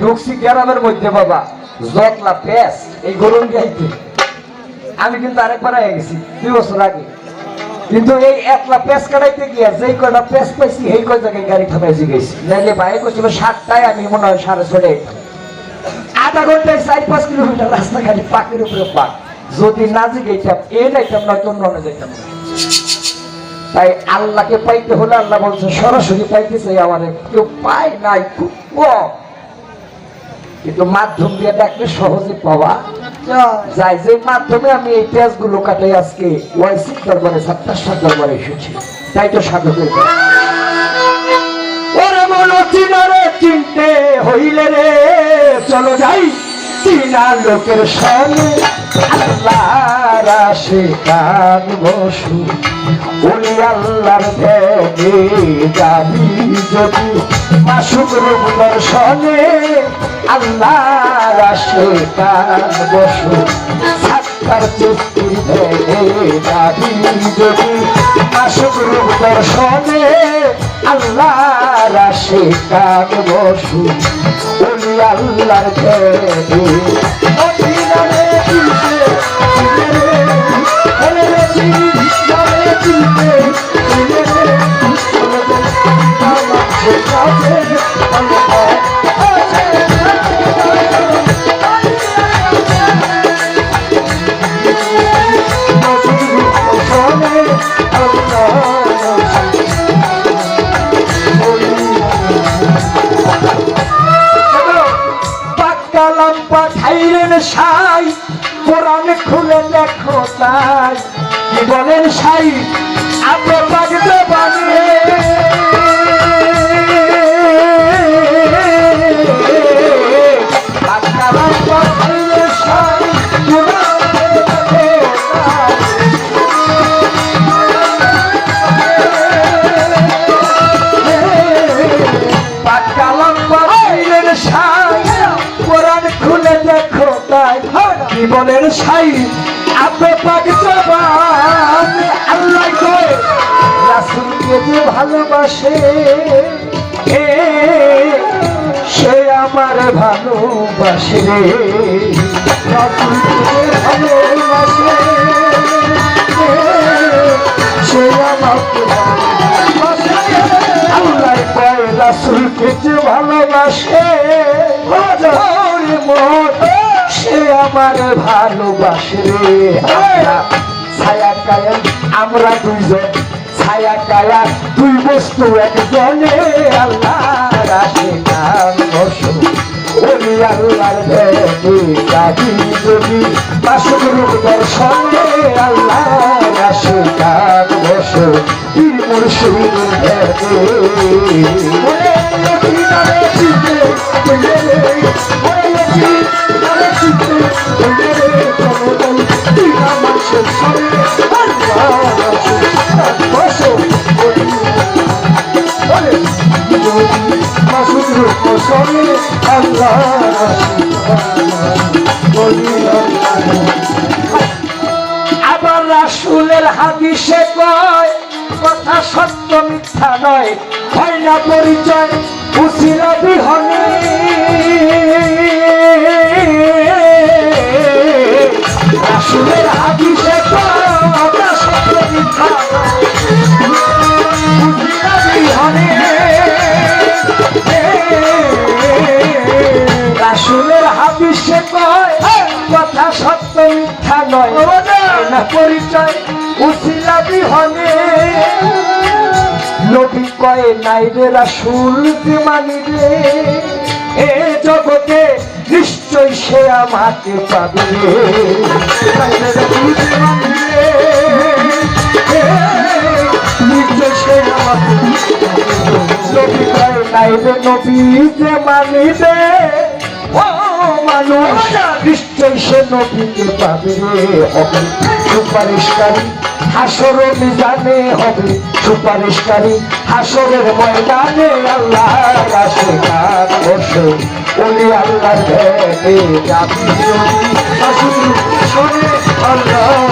ঢুকছি মধ্যে এই আমি কিন্তু আরেকবার গেছি কিন্তু এই কাটাইতে যেই জায়গায় গাড়ি গেছি। সাতটায় আমি মনে হয় সাড়ে ছটায় আধা ঘন্টায় চার পাঁচ কিলোমিটার রাস্তা খালি পাকের উপরে পাক। যদি না জিগাইতাম, এ নাইতাম না না যাইতাম। না। তাই আল্লাহকে পাইতে হলে আল্লাহ বলছে, সরাসরি পাইতে চাই আমার কেউ পায় নাই, খুব কম। কিন্তু মাধ্যম দিয়ে ডাকলে সহজে পাওয়া যায়। যে মাধ্যমে আমি এই পেঁয়াজগুলো কাটাই আজকে ওয়াইসির দরবারে সাতটার দরবারে এসেছি। তাই তো চিনতে হইলে রে, চলো যাই। চিনা লোকের সঙ্গে আল্লাহর কান বসু। ওই আল্লাহর ভেবে যাবি যদি মাসুক রূপ দর্শনে আল্লাহর কান বসু। সাতটার চুক্তির ভেবে যাবি যদি মাসুক রূপ দর্শনে আল্লাহর কান বসু। আল্লাহর ভেবে অধীনে যে ভালোবাসে। এ সে আমার ভালোবাসে ভালোবাসে। সে আমাকে আল্লাহ কয় রাসূলকে যে ভালোবাসে। সে আমার ভালোবাসে ছায়া কায়া আমরা দুইজন। ছায়া কায়া দুই বস্তু একজনে আল্লাহ রাখে নাম বসু ওলি আল্লাহর ভেবে কাহি যদি বাসুক রূপ দর্শনে আল্লাহ ওরে নদী আবার রাসুলের হাদিসে কয় কথা সত্য মিথ্যা নয় হয় না পরিচয় উচির বিহনে। রাসুলের কয় কথা সত্য মিথ্যা নয়। না পরিচয় উচিলা বিহনে। নবী কয় নাই রে রাসুল মানি রে? এ জগতে নিশ্চয় সে আমাকে পাবে। নাই রে রাসূল রে, এ, নিশ্চয় সে আমাকে নবী যে মানিবে ও মানুষ নিশ্চয় সে নবীকে পাবে হবে সুপারিশকারী হাসর মিজানে হবে সুপারিশকারী হাসরের ময়দানে আল্লাহ ওলি শোনে আল্লাহ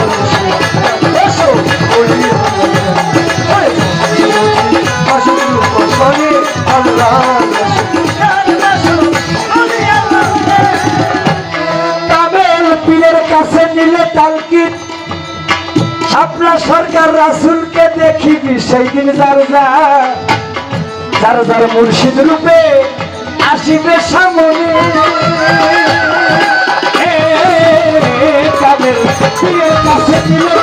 আপনার সরকার রাসুলকে দেখিবি সেই দিন যার যার যার মুর্শিদ রূপে আসিবে সামনে। কাছে নিলে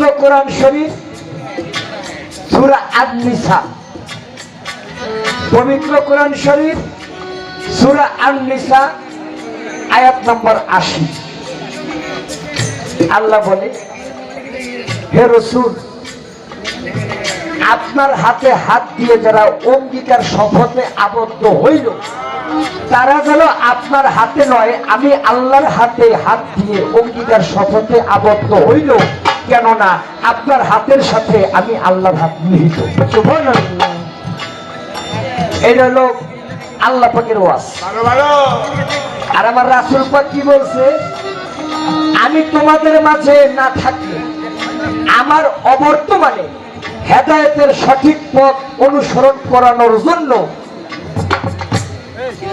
পবিত্র কোরআন শরীফ, সুরা আন-নিসা। পবিত্র কোরআন শরীফ, সুরা আন-নিসা, আয়াত নম্বর আশি। আল্লাহ বলে, হে রসুল, আপনার হাতে হাত দিয়ে যারা অঙ্গীকার শপথে আবদ্ধ হইল, তারা যেন আপনার হাতে নয়, আমি আল্লাহর হাতে হাত দিয়ে অঙ্গীকার শপথে আবদ্ধ হইল। কেননা আপনার হাতের সাথে আমি আল্লাহর হাত নিহিত এটা হলো আল্লাহ পাকের ওয়াজ। ভালো আর আমার রাসুল পাক কি বলছে? আমি তোমাদের মাঝে না থাকলে আমার অবর্তমানে হেদায়েতের সঠিক পথ অনুসরণ করানোর জন্য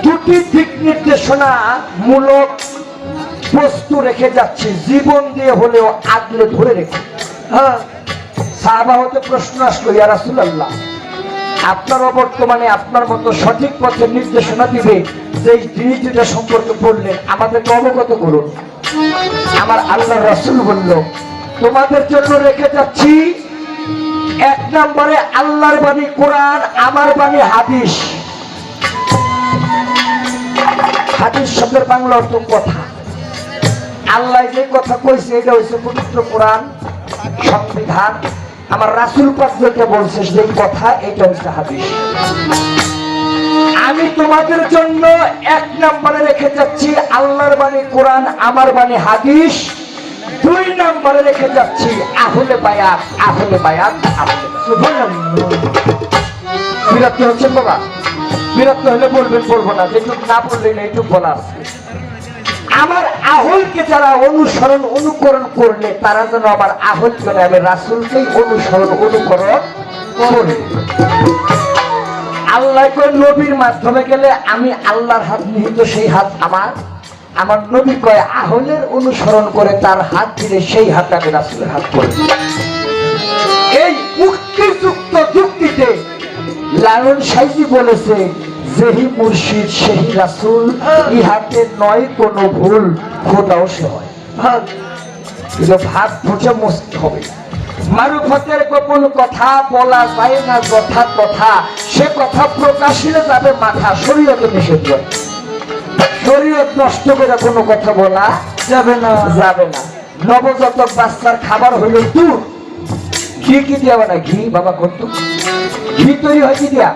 দুটি দিক নির্দেশনা মূলক বস্তু রেখে যাচ্ছি, জীবন দিয়ে হলেও আগলে ধরে রেখে। হ্যাঁ প্রশ্ন আসলো, ইয়া রাসূলুল্লাহ, আপনার বর্তমানে আপনার মতো সঠিক পথের নির্দেশনা দিবে যে জিনিস যেটা সম্পর্কে বললেন আমাদেরকে অবগত করুন। আমার আল্লাহ রাসূল বলল, তোমাদের জন্য রেখে যাচ্ছি এক নম্বরে আল্লাহর বাণী কোরআন, আমার বাণী হাদিস। হাদিস শব্দের বাংলা অর্থ কথা। আল্লাহ যে কথা কইছে, এটা হচ্ছে পবিত্র কোরআন, সংবিধান। আমার রাসুল পাক যেটা বলছে সেই কথা, এটা হচ্ছে হাদিস। আমি তোমাদের জন্য এক নম্বরে রেখে যাচ্ছি, আল্লাহর বাণী কোরআন, আমার বাণী হাদিস। দুই নম্বরে রেখে যাচ্ছি, আহলে বায়াত আহলে বায়াত, আহলে। বিরক্ত হচ্ছেন বাবা? বিরক্ত হলে বলবেন, বলব না। যেটুকু না বললেন এইটুকু বলা আছে। আমার আহলকে যারা অনুসরণ, অনুকরণ করলে, তারা যেন আমার আহল করে আমি রাসুলকেই অনুসরণ, অনুকরণ করবে আল্লাহ কয় নবীর মাধ্যমে গেলে আমি আল্লাহর হাত নিহিত, সেই হাত আমার। আমার নবী কয়, আহলের অনুসরণ করে তার হাত দিলে সেই হাত আমি রাসুলের হাত করি। এই উক্তিযুক্ত যুক্তিতে লালন সাইজি বলেছে যেহি মুর্শিদ সেই রাসুল ইহাতে নয় কোনো ভুল খোদাও সে হয়। ভাত বুঝে মস্ত হবে। মারুফতের গোপন কথা বলা যায় না কথা কথা। সে কথা প্রকাশিলে যাবে মাথা শরীয়ত নিষেধ। শরীয়ত নষ্ট করে কোনো কথা বলা যাবে না। যাবে না। নবজাতক বাচ্চার খাবার হলো দুধ। ঘি কি দিয়া বানা ঘি? বাবা কত? ঘি তৈরি হয় কি দিয়া?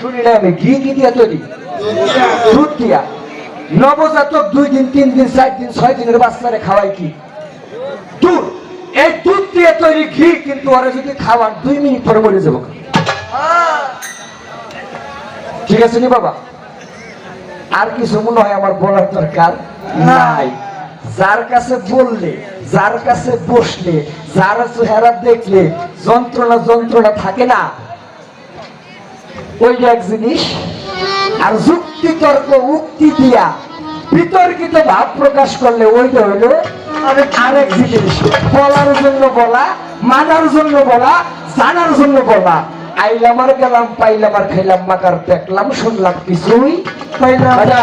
শুনি না আমি ঘি কি দিয়া তৈরি? দুধ দিয়া। নবজাতক দুই দিন তিন দিন চার দিন ছয় দিনের বাচ্চারে খাওয়াই কি? দুধ। এই দুধ দিয়ে তৈরি ঘি কিন্তু ওরা যদি খাওয়ান দুই মিনিট পরে মরে যাব। ঠিক আছে নি বাবা? আর কিছু মনে হয় আমার বলার দরকার? নাই। যার কাছে বললে যার কাছে বসলে যার চেহারা দেখলে যন্ত্রণা যন্ত্রণা থাকে না ওইটা এক জিনিস, আর যুক্তি তর্ক উক্তি দিয়া বিতর্কিত ভাব প্রকাশ করলে ওইটা হইল আরেক জিনিস। বলার জন্য বলা, মানার জন্য বলা, জানার জন্য বলা। আইলাম আর গেলাম, পাইলাম আর খাইলাম মাকার দেখলাম, শুনলাম, কিছুই পাইলাম না।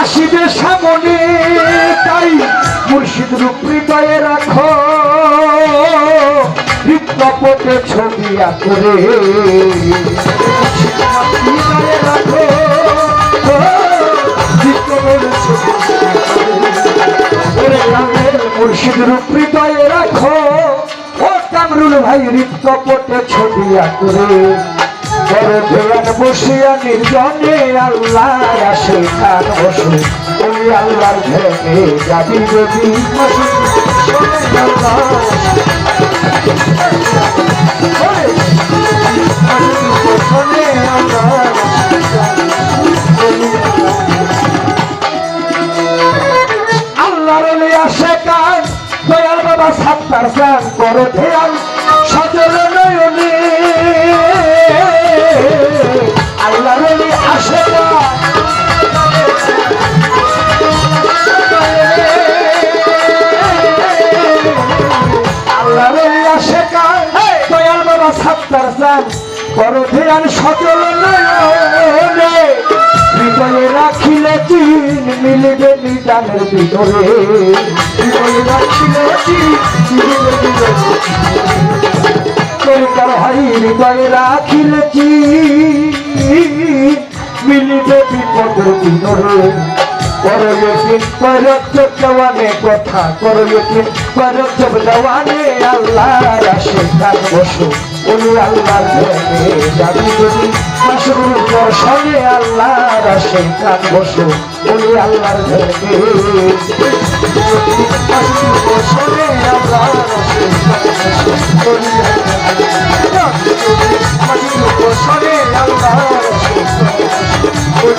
আসিবে সামনে তাই মুর্শিদ রূপ হৃদয়ে রাখো। হৃদপটে ছবি আঁকড়ে রাখো মুর্শিদ রূপ রাখো। ও কামরুল ভাই হৃদপটে ছবি আঁকড়ে দেওয়ান বসিয়া নির্জনে আল্লাহ আসে খান বসে। ওই আল্লাহর আসে কান, দয়াল বাবা সাত্তার স্নান করো ধ্যান সজল আল্লাহর আসে কান আল্লাহর আসে দয়াল বাবা সাত্তার হৃদয়ে রাখিলে চিন মিলিবে নিদানের ভিতরে রাখিলে চিন মিলিবে হৃদয়ে রাখিলে কি? মিলিবে বিপদ ভিতরে করো ইয়কিন করত জওয়ানে কথা করো ইয়কিন করত জওয়ানে আল্লাহ রাশে কান বসো। ওই আল্লাহর ভেঙে যাবি যদি মাসরুর সঙ্গে আল্লাহ রাশে কান বসো ওই আল্লাহর আল্লাহ রাশে কান বসো ওই মাসরুর দর্শনে আল্লাহ আল্লাহর